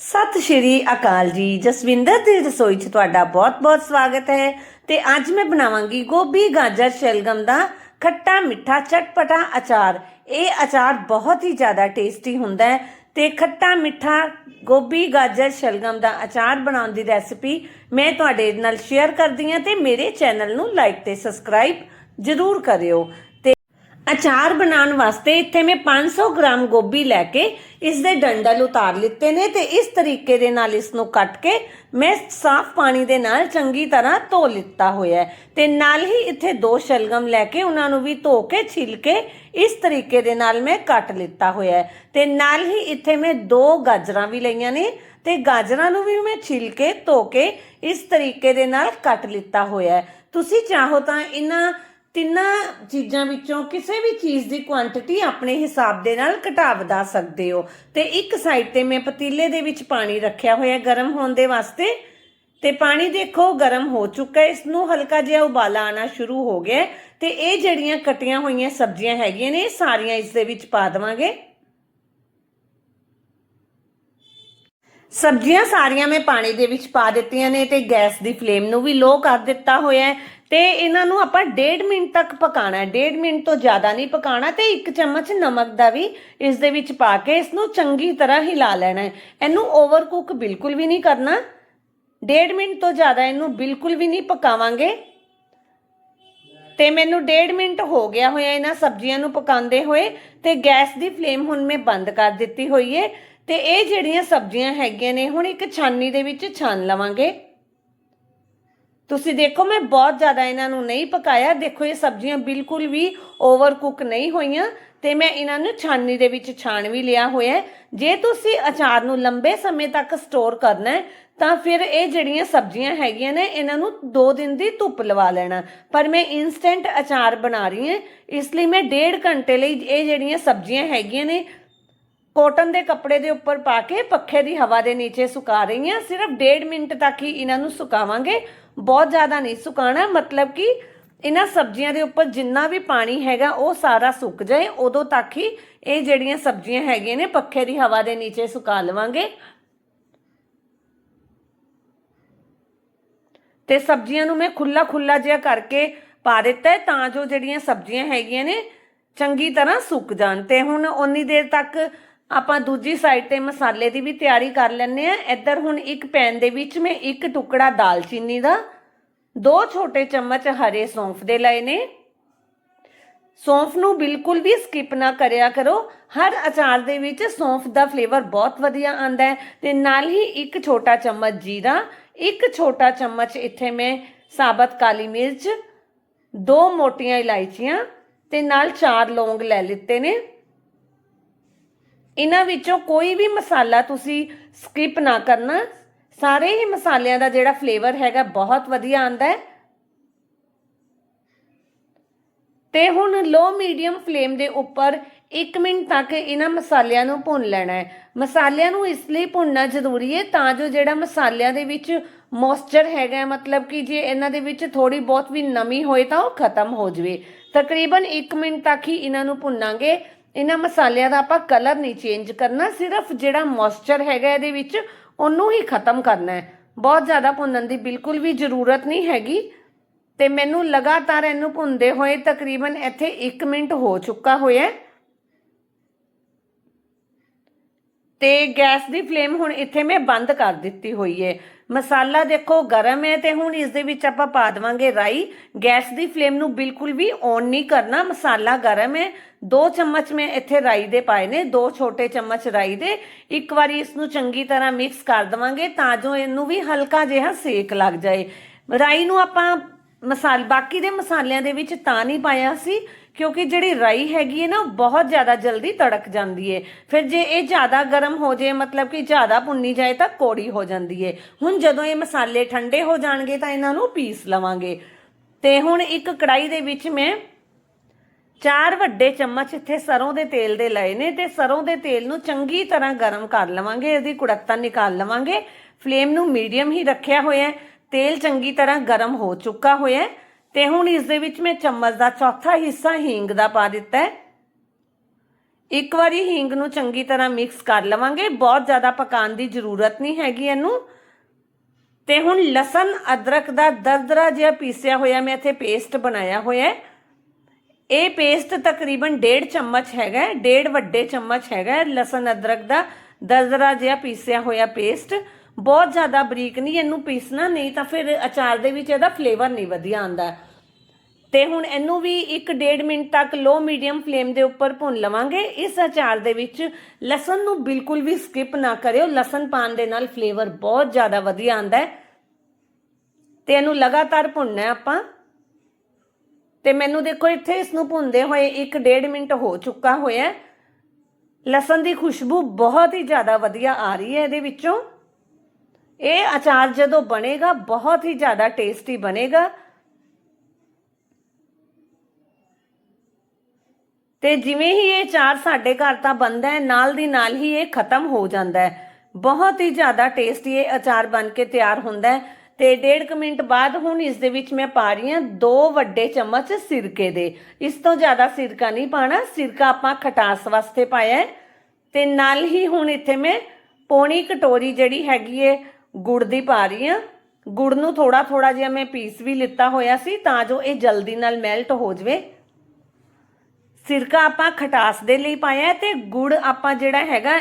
ਸਤਿ ਸ਼੍ਰੀ ਅਕਾਲ ਜੀ। ਜਸਵਿੰਦਰ ਦੀ ਰਸੋਈ 'ਚ ਤੁਹਾਡਾ ਬਹੁਤ-ਬਹੁਤ ਸਵਾਗਤ ਹੈ ਤੇ ਅੱਜ ਮੈਂ ਬਣਾਵਾਂਗੀ ਗੋਭੀ ਗਾਜਰ ਸ਼ਲਗਮ ਦਾ ਖੱਟਾ ਮਿੱਠਾ ਚਟਪਟਾ ਅਚਾਰ। ਇਹ ਅਚਾਰ ਬਹੁਤ ਹੀ ਜ਼ਿਆਦਾ ਟੇਸਟੀ ਹੁੰਦਾ ਹੈ ਤੇ ਖੱਟਾ ਮਿੱਠਾ ਗੋਭੀ ਗਾਜਰ ਸ਼ਲਗਮ ਦਾ ਅਚਾਰ ਬਣਾਉਣ ਦੀ ਰੈਸਿਪੀ ਮੈਂ ਤੁਹਾਡੇ ਨਾਲ ਸ਼ੇਅਰ ਕਰਦੀ ਹਾਂ ਤੇ ਮੇਰੇ ਚੈਨਲ ਨੂੰ ਲਾਈਕ ਤੇ ਸਬਸਕ੍ਰਾਈਬ ਜ਼ਰੂਰ ਕਰਿਓ। ਅਚਾਰ ਬਣਾਉਣ ਵਾਸਤੇ ਇੱਥੇ ਮੈਂ 500 ਗ੍ਰਾਮ ਗੋਭੀ ਲੈ ਕੇ ਇਸ ਦੇ ਡੰਡਲ ਉਤਾਰ ਲਿੱਤੇ ਨੇ ਤੇ ਇਸ ਤਰੀਕੇ ਦੇ ਨਾਲ ਇਸ ਨੂੰ ਕੱਟ ਕੇ ਮੈਂ ਸਾਫ਼ ਪਾਣੀ ਦੇ ਨਾਲ ਚੰਗੀ ਤਰ੍ਹਾਂ ਧੋ ਲਿੱਤਾ ਹੋਇਆ ਹੈ। ਤੇ ਨਾਲ ਹੀ ਇੱਥੇ ਦੋ ਸ਼ਲਗਮ ਲੈ ਕੇ ਉਹਨਾਂ ਨੂੰ ਵੀ ਧੋ ਕੇ ਛਿਲ ਕੇ ਇਸ ਤਰੀਕੇ ਦੇ ਨਾਲ ਮੈਂ ਕੱਟ ਲਿੱਤਾ ਹੋਇਆ ਹੈ। ਤੇ ਨਾਲ ਹੀ ਇੱਥੇ ਮੈਂ ਦੋ ਗਾਜਰਾਂ ਵੀ ਲਈਆਂ ਨੇ ਤੇ ਗਾਜਰਾਂ ਨੂੰ ਵੀ ਮੈਂ ਛਿਲ ਕੇ ਧੋ ਕੇ ਇਸ ਤਰੀਕੇ ਦੇ ਨਾਲ ਕੱਟ ਲਿੱਤਾ ਹੋਇਆ ਤੁਸੀਂ ਚਾਹੋ ਤਾਂ ਇਹਨਾਂ ਤਿੰਨਾਂ ਚੀਜ਼ਾਂ ਵਿੱਚੋਂ ਕਿਸੇ ਵੀ ਚੀਜ਼ ਦੀ ਕੁਆਂਟੀਟੀ ਆਪਣੇ ਹਿਸਾਬ ਦੇ ਨਾਲ ਘਟਾ ਵਧਾ ਸਕਦੇ ਹੋ। ਤੇ ਇੱਕ ਸਾਈਡ ਤੇ ਮੈਂ ਪਤੀਲੇ ਦੇ ਵਿੱਚ ਪਾਣੀ ਰੱਖਿਆ ਹੋਇਆ ਗਰਮ ਹੋਣ ਦੇ ਵਾਸਤੇ। ਤੇ ਪਾਣੀ ਦੇਖੋ, ਗਰਮ ਹੋ ਚੁੱਕਾ ਹੈ। ਇਸ ਨੂੰ ਹਲਕਾ ਜਿਹਾ ਉਬਾਲਾ ਆਣਾ ਸ਼ੁਰੂ ਹੋ ਗਿਆ ਹੈ। ਤੇ ਇਹ ਜਿਹੜੀਆਂ ਕਟੀਆਂ ਹੋਈਆਂ ਸਬਜ਼ੀਆਂ ਹੈਗੀਆਂ ਨੇ ਇਹ ਸਾਰੀਆਂ ਇਸ ਦੇ ਵਿੱਚ ਪਾ ਦੇਵਾਂਗੇ। ਸਬਜ਼ੀਆਂ ਸਾਰੀਆਂ ਮੈਂ ਪਾਣੀ ਦੇ ਵਿੱਚ ਪਾ ਦਿੱਤੀਆਂ ਨੇ ਤੇ ਗੈਸ ਦੀ ਫਲੇਮ ਨੂੰ ਵੀ ਲੋ ਕਰ ਦਿੱਤਾ ਹੋਇਆ ਹੈ। ਤੇ ਇਹਨਾਂ ਨੂੰ ਆਪਾਂ 1.5 ਮਿੰਟ ਤੱਕ ਪਕਾਣਾ ਹੈ। 1.5 ਮਿੰਟ ਤੋਂ ਜ਼ਿਆਦਾ ਨਹੀਂ ਪਕਾਣਾ ਤੇ ਇੱਕ ਚਮਚ ਨਮਕ ਦਾ ਵੀ ਇਸ ਦੇ ਵਿੱਚ ਪਾ ਕੇ ਇਸ ਨੂੰ ਚੰਗੀ ਤਰ੍ਹਾਂ ਹਿਲਾ ਲੈਣਾ ਹੈ। ਇਹਨੂੰ ਓਵਰ ਕੁੱਕ ਬਿਲਕੁਲ ਵੀ ਨਹੀਂ ਕਰਨਾ। 1.5 ਮਿੰਟ ਤੋਂ ਜ਼ਿਆਦਾ ਇਹਨੂੰ ਬਿਲਕੁਲ ਵੀ ਨਹੀਂ ਪਕਾਵਾਂਗੇ। ਤੇ ਮੈਨੂੰ 1.5 ਮਿੰਟ ਹੋ ਗਿਆ ਹੋਇਆ ਇਹਨਾਂ ਸਬਜ਼ੀਆਂ ਨੂੰ ਪਕਾਉਂਦੇ ਹੋਏ ਤੇ ਗੈਸ ਦੀ ਫਲੇਮ ਹੁਣ ਮੈਂ ਬੰਦ ਕਰ ਦਿੱਤੀ ਹੋਈ ਏ ਤੇ ਇਹ ਜਿਹੜੀਆਂ ਸਬਜ਼ੀਆਂ ਹੈਗੀਆਂ ਨੇ, ਹੁਣ ਇੱਕ ਛਾਨੀ ਦੇ ਵਿੱਚ ਛਾਨ ਲਵਾਂਗੇ। ਤੁਸੀਂ ਦੇਖੋ, ਮੈਂ ਬਹੁਤ ਜ਼ਿਆਦਾ ਇਹਨਾਂ ਨੂੰ ਨਹੀਂ ਪਕਾਇਆ। ਦੇਖੋ, ਇਹ ਸਬਜ਼ੀਆਂ ਬਿਲਕੁਲ ਵੀ ਓਵਰ ਕੁੱਕ ਨਹੀਂ ਹੋਈਆਂ ਤੇ ਮੈਂ ਇਹਨਾਂ ਨੂੰ ਛਾਨਣੀ ਦੇ ਵਿੱਚ ਛਾਣ ਵੀ ਲਿਆ ਹੋਇਆ ਜੇ ਤੁਸੀਂ ਅਚਾਰ ਨੂੰ ਲੰਬੇ ਸਮੇਂ ਤੱਕ ਸਟੋਰ ਕਰਨਾ ਹੈ, ਤਾਂ ਫਿਰ ਇਹ ਜਿਹੜੀਆਂ ਸਬਜ਼ੀਆਂ ਹੈਗੀਆਂ ਨੇ, ਇਹਨਾਂ ਨੂੰ 2 ਦਿਨ ਦੀ ਧੁੱਪ ਲਵਾ ਲੈਣਾ। ਪਰ ਮੈਂ ਇਨਸਟੈਂਟ ਅਚਾਰ ਬਣਾ ਰਹੀ ਹਾਂ, ਇਸ ਲਈ ਮੈਂ 1.5 ਘੰਟੇ ਲਈ ਇਹ ਜਿਹੜੀਆਂ ਸਬਜ਼ੀਆਂ ਹੈਗੀਆਂ ਨੇ ਕੋਟਨ ਦੇ ਕੱਪੜੇ ਦੇ ਉੱਪਰ ਪਾ ਕੇ ਪੱਖੇ ਦੀ ਹਵਾ ਦੇ ਨੀਚੇ ਸੁਕਾ ਰਹੀ ਹਾਂ। ਸਿਰਫ 1.5 ਮਿੰਟ ਤੱਕ ਹੀ ਇਹਨਾਂ ਨੂੰ ਸੁਕਾਵਾਂਗੇ। ਬਹੁਤ ਜ਼ਿਆਦਾ ਨਹੀਂ ਸੁਕਾਣਾ, ਮਤਲਬ ਕਿ ਇਹਨਾਂ ਸਬਜ਼ੀਆਂ ਦੇ ਉੱਪਰ ਜਿੰਨਾ ਵੀ ਪਾਣੀ ਹੈਗਾ ਉਹ ਸਾਰਾ ਸੁੱਕ ਜਾਏ, ਉਦੋਂ ਤੱਕ ਹੀ ਇਹ ਜਿਹੜੀਆਂ ਸਬਜ਼ੀਆਂ ਹੈਗੀਆਂ ਨੇ ਪੱਖੇ ਦੀ ਹਵਾ ਦੇ ਨੀਚੇ ਸੁਕਾ ਲਵਾਂਗੇ। ਤੇ ਸਬਜ਼ੀਆਂ ਨੂੰ ਮੈਂ ਖੁੱਲਾ ਖੁੱਲਾ ਜਿਹਾ ਕਰਕੇ ਪਾ ਦਿੱਤਾ ਹੈ ਤਾਂ ਜੋ ਜਿਹੜੀਆਂ ਸਬਜ਼ੀਆਂ ਹੈਗੀਆਂ ਨੇ ਚੰਗੀ ਤਰ੍ਹਾਂ ਸੁੱਕ ਜਾਣ। ਤੇ ਹੁਣ ਓਨੀ ਦੇਰ ਤੱਕ ਆਪਾਂ ਦੂਜੀ ਸਾਈਡ ਤੇ ਮਸਾਲੇ ਦੀ ਵੀ ਤਿਆਰੀ ਕਰ ਲੈਣੇ ਆ ਇੱਧਰ ਹੁਣ ਇੱਕ ਪੈਨ ਦੇ ਵਿੱਚ ਮੈਂ ਇੱਕ ਟੁਕੜਾ ਦਾਲਚੀਨੀ ਦਾ, ਦੋ ਛੋਟੇ ਚਮਚ ਹਰੇ ਸੌਂਫ ਦੇ ਲਏ ਨੇ। ਸੌਂਫ ਨੂੰ ਬਿਲਕੁਲ ਵੀ ਸਕਿਪ ਨਾ ਕਰਿਆ ਕਰੋ। ਹਰ ਅਚਾਰ ਦੇ ਵਿੱਚ ਸੌਂਫ ਦਾ ਫਲੇਵਰ ਬਹੁਤ ਵਧੀਆ ਆਂਦਾ ਹੈ ਤੇ ਨਾਲ ਹੀ ਇੱਕ ਛੋਟਾ ਚਮਚ ਜੀਰਾ, ਇੱਕ ਛੋਟਾ ਚਮਚ ਇੱਥੇ ਮੈਂ ਸਾਬਤ ਕਾਲੀ ਮਿਰਚ, ਦੋ ਮੋਟੀਆਂ ਇਲਾਇਚੀਆਂ ਤੇ ਨਾਲ ਚਾਰ ਲੌਂਗ ਲੈ ਲਿੱਤੇ ਨੇ। ਇਹਨਾਂ ਵਿੱਚੋਂ ਕੋਈ ਵੀ ਮਸਾਲਾ ਤੁਸੀਂ ਸਕਿਪ ਨਾ ਕਰਨਾ। ਸਾਰੇ ਹੀ ਮਸਾਲਿਆਂ ਦਾ ਜਿਹੜਾ ਫਲੇਵਰ ਹੈਗਾ ਬਹੁਤ ਵਧੀਆ ਆਂਦਾ ਹੈ। ਤੇ ਹੁਣ ਲੋ ਮੀਡੀਅਮ ਫਲੇਮ ਦੇ ਉੱਪਰ 1 ਮਿੰਟ ਤੱਕ ਇਹਨਾਂ ਮਸਾਲਿਆਂ ਨੂੰ ਭੁੰਨ ਲੈਣਾ ਹੈ। ਮਸਾਲਿਆਂ ਨੂੰ ਇਸ ਲਈ ਭੁੰਨਣਾ ਜ਼ਰੂਰੀ ਹੈ ਤਾਂ ਜੋ ਜਿਹੜਾ ਮਸਾਲਿਆਂ ਦੇ ਵਿੱਚ ਮੋਇਸਚਰ ਹੈਗਾ ਮਤਲਬ ਕਿ ਜੇ ਇਹਨਾਂ ਦੇ ਵਿੱਚ ਥੋੜੀ ਬਹੁਤ ਵੀ ਨਮੀ ਹੋਏ ਤਾਂ ਉਹ ਖਤਮ ਹੋ ਜਵੇ। ਤਕਰੀਬਨ 1 ਮਿੰਟ ਤੱਕ ਹੀ ਇਹਨਾਂ ਨੂੰ ਭੁੰਨਾਂਗੇ ਇਹਨਾਂ ਮਸਾਲਿਆਂ ਦਾ ਆਪਾਂ ਕਲਰ ਨਹੀਂ ਚੇਂਜ ਕਰਨਾ, ਸਿਰਫ ਜਿਹੜਾ ਮੋਇਸਚਰ ਹੈਗਾ ਇਹਦੇ ਵਿੱਚ, ਉਹਨੂੰ ਹੀ ਖਤਮ ਕਰਨਾ ਹੈ। ਬਹੁਤ ਜ਼ਿਆਦਾ ਭੁੰਨਣ ਦੀ ਬਿਲਕੁਲ ਵੀ ਜ਼ਰੂਰਤ ਨਹੀਂ ਹੈਗੀ। ਤੇ ਮੈਨੂੰ ਲਗਾਤਾਰ ਇਹਨੂੰ ਭੁੰਨਦੇ ਹੋਏ ਤਕਰੀਬਨ ਇੱਥੇ 1 ਮਿੰਟ ਹੋ ਚੁੱਕਾ ਹੋਇਆ ਹੈ। ਤੇ ਗੈਸ ਦੀ ਫਲੇਮ ਹੁਣ ਇੱਥੇ ਮੈਂ ਬੰਦ ਕਰ ਦਿੱਤੀ ਹੋਈ ਹੈ। ਮਸਾਲਾ ਦੇਖੋ ਗਰਮ ਹੈ ਤੇ ਹੁਣ ਇਸ ਦੇ ਵਿੱਚ ਆਪਾਂ ਪਾ ਦੇਵਾਂਗੇ ਰਾਈ। ਗੈਸ ਦੀ ਫਲੇਮ ਨੂੰ ਬਿਲਕੁਲ ਵੀ ਔਨ ਨਹੀਂ ਕਰਨਾ। ਮਸਾਲਾ ਗਰਮ ਹੈ। ਦੋ ਚਮਚ ਮੈਂ ਇੱਥੇ ਰਾਈ ਦੇ ਪਾਏ ਨੇ। ਦੋ ਛੋਟੇ ਚਮਚ ਰਾਈ ਦੇ। ਇੱਕ ਵਾਰੀ ਇਸ ਨੂੰ ਚੰਗੀ ਤਰ੍ਹਾਂ ਮਿਕਸ ਕਰ ਦੇਵਾਂਗੇ ਤਾਂ ਜੋ ਇਹਨੂੰ ਵੀ ਹਲਕਾ ਜਿਹਾ ਸੇਕ ਲੱਗ ਜਾਏ। ਰਾਈ ਨੂੰ ਆਪਾਂ ਮਸਾਲ ਬਾਕੀ ਦੇ ਮਸਾਲਿਆਂ ਦੇ ਵਿੱਚ ਤਾਂ ਨਹੀਂ ਪਾਇਆ ਸੀ। ਕਿਉਂਕਿ ਜਿਹੜੀ ਰਾਈ ਹੈਗੀ ਹੈ ਨਾ, ਉਹ ਬਹੁਤ ਜ਼ਿਆਦਾ ਜਲਦੀ ਤੜਕ ਜਾਂਦੀ ਹੈ। ਫਿਰ ਜੇ ਇਹ ਜ਼ਿਆਦਾ ਗਰਮ ਹੋ ਜਾਏ ਮਤਲਬ ਕਿ ਜ਼ਿਆਦਾ ਭੁੰਨੀ ਜਾਏ ਤਾਂ ਕੋੜੀ ਹੋ ਜਾਂਦੀ ਹੈ। ਹੁਣ ਜਦੋਂ ਇਹ ਮਸਾਲੇ ਠੰਡੇ ਹੋ ਜਾਣਗੇ ਤਾਂ ਇਹਨਾਂ ਨੂੰ ਪੀਸ ਲਵਾਂਗੇ। ਤੇ ਹੁਣ ਇੱਕ ਕੜਾਈ ਦੇ ਵਿੱਚ ਮੈਂ ਚਾਰ ਵੱਡੇ ਚਮਚ ਇੱਥੇ ਸਰੋਂ ਦੇ ਤੇਲ ਦੇ ਲਏ ਨੇ ਤੇ ਸਰੋਂ ਦੇ ਤੇਲ ਨੂੰ ਚੰਗੀ ਤਰ੍ਹਾਂ ਗਰਮ ਕਰ ਲਵਾਂਗੇ, ਇਹਦੀ ਕੁੜੱਤਾ ਨਿਕਾਲ ਲਵਾਂਗੇ। ਫਲੇਮ ਨੂੰ ਮੀਡੀਅਮ ਹੀ ਰੱਖਿਆ ਹੋਇਆ ਹੈ। ਤੇਲ ਚੰਗੀ ਤਰ੍ਹਾਂ ਗਰਮ ਹੋ ਚੁੱਕਾ ਹੋਇਆ ਹੈ। ਤੇ ਹੁਣ ਇਸ ਦੇ ਵਿੱਚ ਮੈਂ ਚਮਚ ਦਾ ਚੌਥਾ ਹਿੱਸਾ ਹਿੰਗ ਦਾ ਪਾ ਦਿੱਤਾ ਹੈ। ਇੱਕ ਵਾਰੀ ਹਿੰਗ ਨੂੰ ਚੰਗੀ ਤਰ੍ਹਾਂ ਮਿਕਸ ਕਰ ਲਵਾਂਗੇ। ਬਹੁਤ ਜ਼ਿਆਦਾ ਪਕਾਉਣ ਦੀ ਜ਼ਰੂਰਤ ਨਹੀਂ ਹੈਗੀ ਇਹਨੂੰ। ਤੇ ਹੁਣ ਲਸਣ ਅਦਰਕ ਦਾ ਦਰਦਰਾ ਜਿਹਾ ਪੀਸਿਆ ਹੋਇਆ ਮੈਂ ਇੱਥੇ ਪੇਸਟ ਬਣਾਇਆ ਹੋਇਆ ਹੈ। ਇਹ ਪੇਸਟ ਤਕਰੀਬਨ 1.5 ਚਮਚ ਹੈਗਾ ਹੈ, ਡੇਢ ਵੱਡੇ ਚਮਚ ਹੈਗਾ ਲਸਣ ਅਦਰਕ ਦਾ ਦਰਦਰਾ ਜਿਹਾ ਪੀਸਿਆ ਹੋਇਆ ਪੇਸਟ। ਬਹੁਤ ਜ਼ਿਆਦਾ ਬਰੀਕ ਨਹੀਂ, ਇਹਨੂੰ ਪੀਸਣਾ ਨਹੀਂ ਤਾਂ ਫਿਰ ਅਚਾਰ ਦੇ ਵਿੱਚ ਇਹਦਾ ਫਲੇਵਰ ਨਹੀਂ ਵਧੀਆ ਆਉਂਦਾ। ਤੇ ਹੁਣ ਇਹਨੂੰ ਵੀ 1.5 ਮਿੰਟ ਤੱਕ ਲੋ ਮੀਡੀਅਮ ਫਲੇਮ ਦੇ ਉੱਪਰ ਭੁੰਨ ਲਵਾਂਗੇ। ਇਸ ਅਚਾਰ ਦੇ ਵਿੱਚ ਲਸਣ ਨੂੰ ਬਿਲਕੁਲ ਵੀ ਸਕਿਪ ਨਾ ਕਰਿਓ। ਲਸਣ ਪਾਣ ਦੇ ਨਾਲ ਫਲੇਵਰ ਬਹੁਤ ਜ਼ਿਆਦਾ ਵਧੀਆ ਆਉਂਦਾ ਹੈ। ਤੇ ਇਹਨੂੰ ਲਗਾਤਾਰ ਭੁੰਨਣਾ ਹੈ ਆਪਾਂ। ਤੇ ਮੈਨੂੰ ਦੇਖੋ, ਇੱਥੇ ਇਸ ਨੂੰ ਭੁੰਨਦੇ ਹੋਏ 1.5 ਮਿੰਟ ਹੋ ਚੁੱਕਾ ਹੋਇਆ ਲਸਣ ਦੀ ਖੁਸ਼ਬੂ ਬਹੁਤ ਹੀ ਜ਼ਿਆਦਾ ਵਧੀਆ ਆ ਰਹੀ ਹੈ ਇਹਦੇ ਵਿੱਚੋਂ। ਇਹ ਅਚਾਰ ਜਦੋਂ ਬਣੇਗਾ, ਬਹੁਤ ਹੀ ਜ਼ਿਆਦਾ ਟੇਸਟੀ ਬਣੇਗਾ। ਤੇ ਜਿਵੇਂ ਹੀ ਇਹ ਚਾਰ ਸਾਡੇ ਘਰ ਤਾਂ ਬਣਦਾ ਹੈ, ਨਾਲ ਦੀ ਨਾਲ ਹੀ ਇਹ ਖਤਮ ਹੋ ਜਾਂਦਾ ਹੈ। ਬਹੁਤ ਹੀ ਜ਼ਿਆਦਾ ਟੇਸਟੀ ਇਹ ਅਚਾਰ ਬਣ ਕੇ ਤਿਆਰ ਹੁੰਦਾ ਹੈ। ਤੇ ਡੇਢ ਕੁ ਮਿੰਟ ਬਾਅਦ ਹੁਣ ਇਸ ਦੇ ਵਿੱਚ ਮੈਂ ਪਾ ਰਹੀ ਹਾਂ ਦੋ ਵੱਡੇ ਚਮਚ ਸਿਰਕੇ ਦੇ। ਇਸ ਤੋਂ ਜ਼ਿਆਦਾ ਸਿਰਕਾ ਨਹੀਂ ਪਾਣਾ, ਸਿਰਕਾ ਆਪਾਂ ਖਟਾਸ ਵਾਸਤੇ ਪਾਇਆ ਹੈ। ਤੇ ਨਾਲ ਹੀ ਹੁਣ ਇੱਥੇ ਮੈਂ ਪੌਣੀ ਕਟੋਰੀ ਜਿਹੜੀ ਹੈਗੀ ਏ ਗੁੜ ਦੀ ਪਾ ਰਹੀ ਹਾਂ। ਗੁੜ ਨੂੰ ਥੋੜਾ ਥੋੜਾ ਜਿਹਾ ਮੈਂ ਪੀਸ ਵੀ ਲਿੱਤਾ ਹੋਇਆ ਸੀ ਤਾਂ ਜੋ ਇਹ ਜਲਦੀ ਨਾਲ ਮੈਲਟ ਹੋ ਜਵੇ। ਸਿਰਕਾ ਆਪਾਂ ਖਟਾਸ ਦੇ ਲਈ ਪਾਇਆ ਹੈ ਤੇ ਗੁੜ ਆਪਾਂ ਜਿਹੜਾ ਹੈਗਾ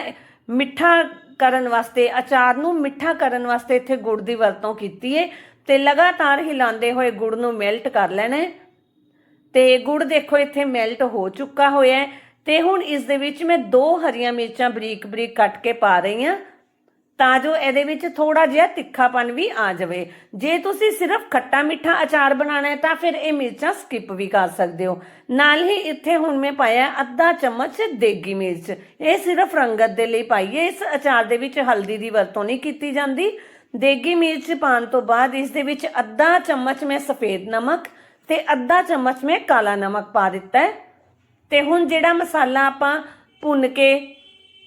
ਮਿੱਠਾ ਕਰਨ ਵਾਸਤੇ, ਅਚਾਰ ਨੂੰ ਮਿੱਠਾ ਕਰਨ ਵਾਸਤੇ ਇੱਥੇ ਗੁੜ ਦੀ ਵਰਤੋਂ ਕੀਤੀ ਹੈ ਤੇ ਲਗਾਤਾਰ ਹਿਲਾਉਂਦੇ ਹੋਏ ਗੁੜ ਨੂੰ ਮੈਲਟ ਕਰ ਲੈਣਾ ਹੈ। ਤੇ ਗੁੜ ਦੇਖੋ ਇੱਥੇ ਮੈਲਟ ਹੋ ਚੁੱਕਾ ਹੋਇਆ ਹੈ ਤੇ ਹੁਣ ਇਸ ਦੇ ਵਿੱਚ ਮੈਂ ਦੋ ਹਰੀਆਂ ਮਿਰਚਾਂ ਬਰੀਕ ਬਰੀਕ ਕੱਟ ਕੇ ਪਾ ਰਹੀ ਹਾਂ। ਤਾਂ ਜੋ ਇਹਦੇ ਵਿੱਚ ਥੋੜਾ ਜਿਹਾ ਤਿੱਖਾਪਨ ਵੀ ਆ ਜਾਵੇ। ਜੇ ਤੁਸੀਂ ਸਿਰਫ ਖੱਟਾ ਮਿੱਠਾ ਅਚਾਰ ਬਣਾਉਣਾ ਹੈ, ਤਾਂ ਫਿਰ ਇਹ ਮਿਰਚਾਂ ਸਕਿਪ ਵੀ ਕਰ ਸਕਦੇ ਹੋ। ਨਾਲ ਹੀ ਇੱਥੇ ਹੁਣ ਮੈਂ ਪਾਇਆ ਅੱਧਾ ਚਮਚ ਦੇਗੀ ਮਿਰਚ। ਇਹ ਸਿਰਫ ਰੰਗਤ ਦੇ ਲਈ ਪਾਈ ਹੈ। ਇਸ ਅਚਾਰ ਦੇ ਵਿੱਚ ਹਲਦੀ ਦੀ ਵਰਤੋਂ ਨਹੀਂ ਕੀਤੀ ਜਾਂਦੀ। ਦੇਗੀ ਮਿਰਚ ਪਾਉਣ ਤੋਂ ਬਾਅਦ ਇਸ ਦੇ ਵਿੱਚ ਅੱਧਾ ਚਮਚ ਮੈਂ ਸਫੇਦ ਨਮਕ ਤੇ ਅੱਧਾ ਚਮਚ ਮੈਂ ਕਾਲਾ ਨਮਕ ਪਾ ਦਿੱਤਾ ਹੈ। ਤੇ ਹੁਣ ਜਿਹੜਾ ਮਸਾਲਾ ਆਪਾਂ ਭੁੰਨ ਕੇ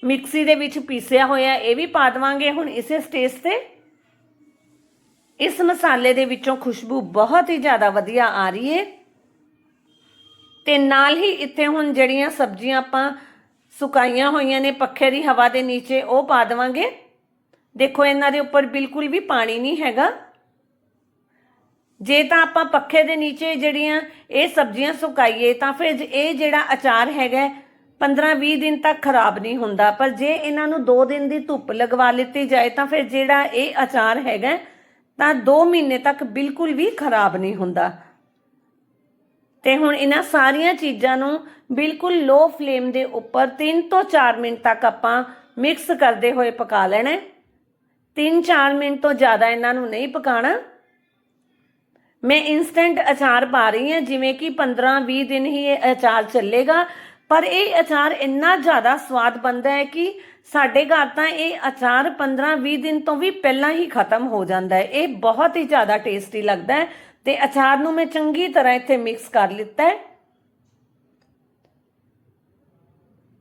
ਮਿਕਸੀ ਦੇ ਵਿੱਚ ਪੀਸਿਆ ਹੋਇਆ ਇਹ ਵੀ ਪਾ ਦਵਾਂਗੇ ਹੁਣ ਇਸੇ ਸਟੇਜ ਤੇ। ਇਸ ਮਸਾਲੇ ਦੇ ਵਿੱਚੋਂ ਖੁਸ਼ਬੂ ਬਹੁਤ ਹੀ ਜ਼ਿਆਦਾ ਵਧੀਆ ਆ ਰਹੀ ਏ ਤੇ ਨਾਲ ਹੀ ਇੱਥੇ ਹੁਣ ਜਿਹੜੀਆਂ ਸਬਜ਼ੀਆਂ ਆਪਾਂ ਸੁਕਾਈਆਂ ਹੋਈਆਂ ਨੇ ਪੱਖੇ ਦੀ ਹਵਾ ਦੇ ਨੀਚੇ, ਉਹ ਪਾ ਦਵਾਂਗੇ। ਦੇਖੋ ਇਹਨਾਂ ਦੇ ਉੱਪਰ ਬਿਲਕੁਲ ਵੀ ਪਾਣੀ ਨਹੀਂ ਹੈਗਾ। ਜੇ ਤਾਂ ਆਪਾਂ ਪੱਖੇ ਦੇ ਨੀਚੇ ਜਿਹੜੀਆਂ ਇਹ ਸਬਜ਼ੀਆਂ ਸੁਕਾਈਏ, ਤਾਂ ਫਿਰ ਇਹ ਜਿਹੜਾ ਅਚਾਰ ਹੈਗਾ 15-20 ਦਿਨ ਤੱਕ ਖਰਾਬ ਨਹੀਂ ਹੁੰਦਾ, ਪਰ ਜੇ ਇਹਨਾਂ ਨੂੰ 2 ਦਿਨ ਦੀ ਧੁੱਪ ਲਗਵਾ ਲਿੱਤੀ ਜਾਏ, ਤਾਂ ਫਿਰ ਜਿਹੜਾ ਇਹ ਅਚਾਰ ਹੈਗਾ, ਤਾਂ 2 ਮਹੀਨੇ ਤੱਕ ਬਿਲਕੁਲ ਵੀ ਖਰਾਬ ਨਹੀਂ ਹੁੰਦਾ। ਤੇ ਹੁਣ ਇਹਨਾਂ ਸਾਰੀਆਂ ਚੀਜ਼ਾਂ ਨੂੰ ਬਿਲਕੁਲ ਲੋ ਫਲੇਮ ਦੇ ਉੱਪਰ 3 ਤੋਂ 4 ਮਿੰਟ ਤੱਕ ਆਪਾਂ ਮਿਕਸ ਕਰਦੇ ਹੋਏ ਪਕਾ ਲੈਣਾ ਹੈ। 3-4 ਮਿੰਟ ਤੋਂ ਜ਼ਿਆਦਾ ਇਹਨਾਂ ਨੂੰ ਨਹੀਂ ਪਕਾਣਾ। ਮੈਂ ਇਨਸਟੈਂਟ ਅਚਾਰ ਪਾ ਰਹੀ ਹਾਂ, ਜਿਵੇਂ ਕਿ 15-20 ਦਿਨ ਹੀ ਇਹ ਅਚਾਰ ਚੱਲੇਗਾ। ਪਰ ਇਹ ਅਚਾਰ ਇੰਨਾ ਜ਼ਿਆਦਾ ਸਵਾਦ ਬਣਦਾ ਹੈ ਕਿ ਸਾਡੇ ਘਰ ਤਾਂ ਇਹ ਅਚਾਰ 15-20 ਦਿਨ ਤੋਂ ਵੀ ਪਹਿਲਾਂ ਹੀ ਖਤਮ ਹੋ ਜਾਂਦਾ ਹੈ। ਇਹ ਬਹੁਤ ਹੀ ਜ਼ਿਆਦਾ ਟੇਸਟੀ ਲੱਗਦਾ ਹੈ ਤੇ ਅਚਾਰ ਨੂੰ ਮੈਂ ਚੰਗੀ ਤਰ੍ਹਾਂ ਇੱਥੇ ਮਿਕਸ ਕਰ ਲਿੱਤਾ ਹੈ।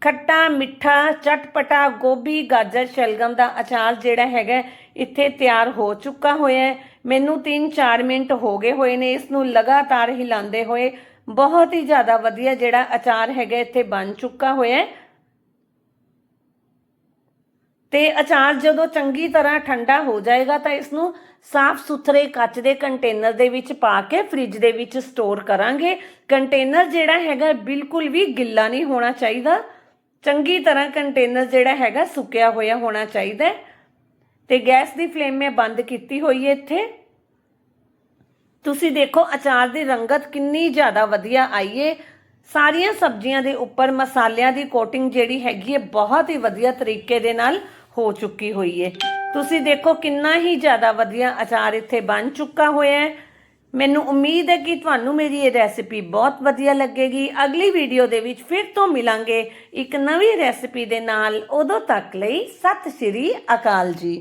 ਖੱਟਾ, ਮਿੱਠਾ, ਚਟਪਟਾ, ਗੋਭੀ, ਗਾਜਰ, ਸ਼ਲਗਮ ਦਾ ਅਚਾਰ ਜਿਹੜਾ ਹੈਗਾ ਇੱਥੇ ਤਿਆਰ ਹੋ ਚੁੱਕਾ ਹੋਇਆ ਹੈ। ਮੈਨੂੰ 3-4 ਮਿੰਟ ਹੋ ਗਏ ਹੋਏ ਨੇ, ਇਸ ਨੂੰ ਲਗਾਤਾਰ ਹਿਲਾਉਂਦੇ ਹੋਏ। ਬਹੁਤ ਹੀ ਜ਼ਿਆਦਾ ਵਧੀਆ ਜਿਹੜਾ ਅਚਾਰ ਹੈਗਾ ਇੱਥੇ ਬਣ ਚੁੱਕਾ ਹੋਇਆ ਹੈ। ਤੇ ਅਚਾਰ ਜਦੋਂ ਚੰਗੀ ਤਰ੍ਹਾਂ ਠੰਡਾ ਹੋ ਜਾਏਗਾ ਤਾਂ ਇਸ ਨੂੰ ਸਾਫ਼ ਸੁਥਰੇ ਕੱਚ ਦੇ ਕੰਟੇਨਰ ਦੇ ਵਿੱਚ ਪਾ ਕੇ ਫ੍ਰਿਜ ਦੇ ਵਿੱਚ ਸਟੋਰ ਕਰਾਂਗੇ। ਕੰਟੇਨਰ ਜਿਹੜਾ ਹੈਗਾ ਬਿਲਕੁਲ ਵੀ ਗਿੱਲਾ ਨਹੀਂ ਹੋਣਾ ਚਾਹੀਦਾ। ਚੰਗੀ ਤਰ੍ਹਾਂ ਕੰਟੇਨਰ ਜਿਹੜਾ ਹੈਗਾ ਸੁੱਕਿਆ ਹੋਇਆ ਹੋਣਾ ਚਾਹੀਦਾ ਹੈ। ਤੇ ਗੈਸ ਦੀ ਫਲੇਮ ਮੈਂ ਬੰਦ ਕੀਤੀ ਹੋਈ ਹੈ ਇੱਥੇ। ਤੁਸੀਂ ਦੇਖੋ, ਅਚਾਰ ਦੀ ਰੰਗਤ ਕਿੰਨੀ ਜ਼ਿਆਦਾ ਵਧੀਆ ਆਈ ਏ। ਸਾਰੀਆਂ ਸਬਜ਼ੀਆਂ ਦੇ ਉੱਪਰ ਮਸਾਲਿਆਂ ਦੀ ਕੋਟਿੰਗ ਜਿਹੜੀ ਹੈਗੀ ਹੈ ਬਹੁਤ ਹੀ ਵਧੀਆ ਤਰੀਕੇ ਦੇ ਨਾਲ ਹੋ ਚੁੱਕੀ ਹੋਈ ਏ। ਤੁਸੀਂ ਦੇਖੋ, ਕਿੰਨਾ ਹੀ ਜ਼ਿਆਦਾ ਵਧੀਆ ਅਚਾਰ ਇੱਥੇ ਬਣ ਚੁੱਕਾ ਹੋਇਆ ਹੈ ਮੈਨੂੰ ਉਮੀਦ ਹੈ ਕਿ ਤੁਹਾਨੂੰ ਮੇਰੀ ਇਹ ਰੈਸਿਪੀ ਬਹੁਤ ਵਧੀਆ ਲੱਗੇਗੀ। ਅਗਲੀ ਵੀਡੀਓ ਦੇ ਵਿੱਚ ਫਿਰ ਤੋਂ ਮਿਲਾਂਗੇ ਇੱਕ ਨਵੀਂ ਰੈਸਿਪੀ ਦੇ ਨਾਲ। ਉਦੋਂ ਤੱਕ ਲਈ ਸਤਿ ਸ਼੍ਰੀ ਅਕਾਲ ਜੀ।